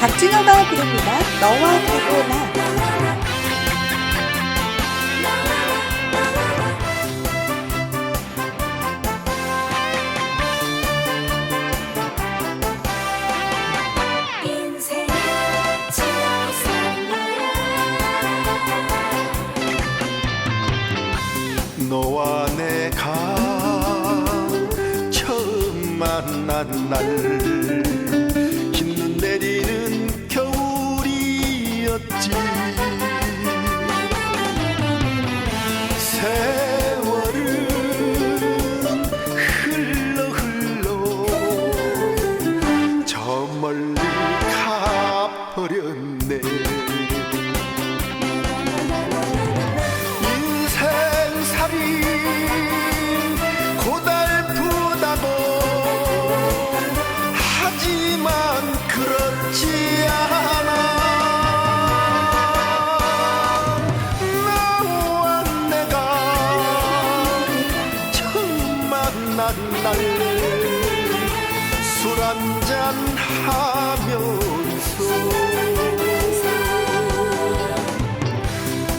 박준호가 부릅니다. 너와 가고 나. 너와 내가 처음 만난 날 날 술 한잔 하면서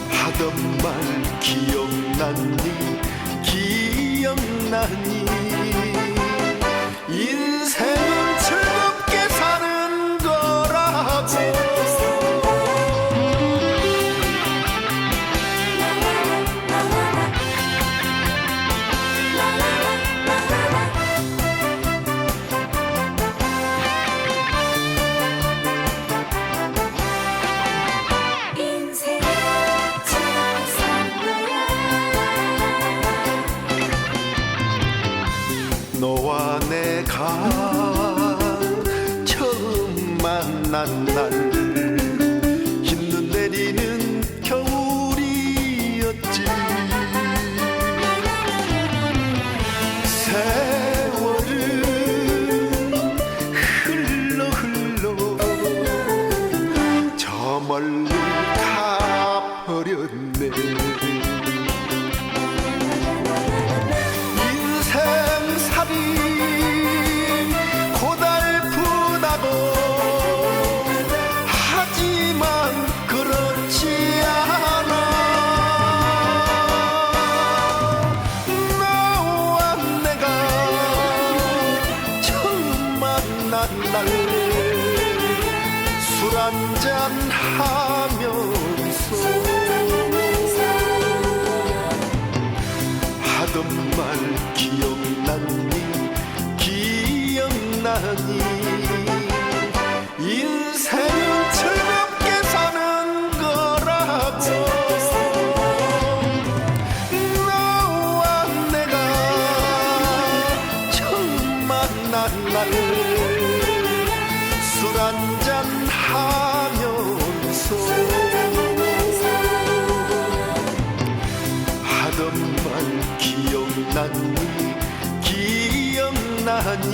하던 말 기억나니 기억나니 너와 내가 처음 만난 날. 흰눈 내리는 겨울이었지. 세월은 흘러 흘러 저 멀리 가버렸네 만난 날술 한잔 하면서 하던 말 기억나니? 기억나니 하면서 하던 말 기억나니 기억나니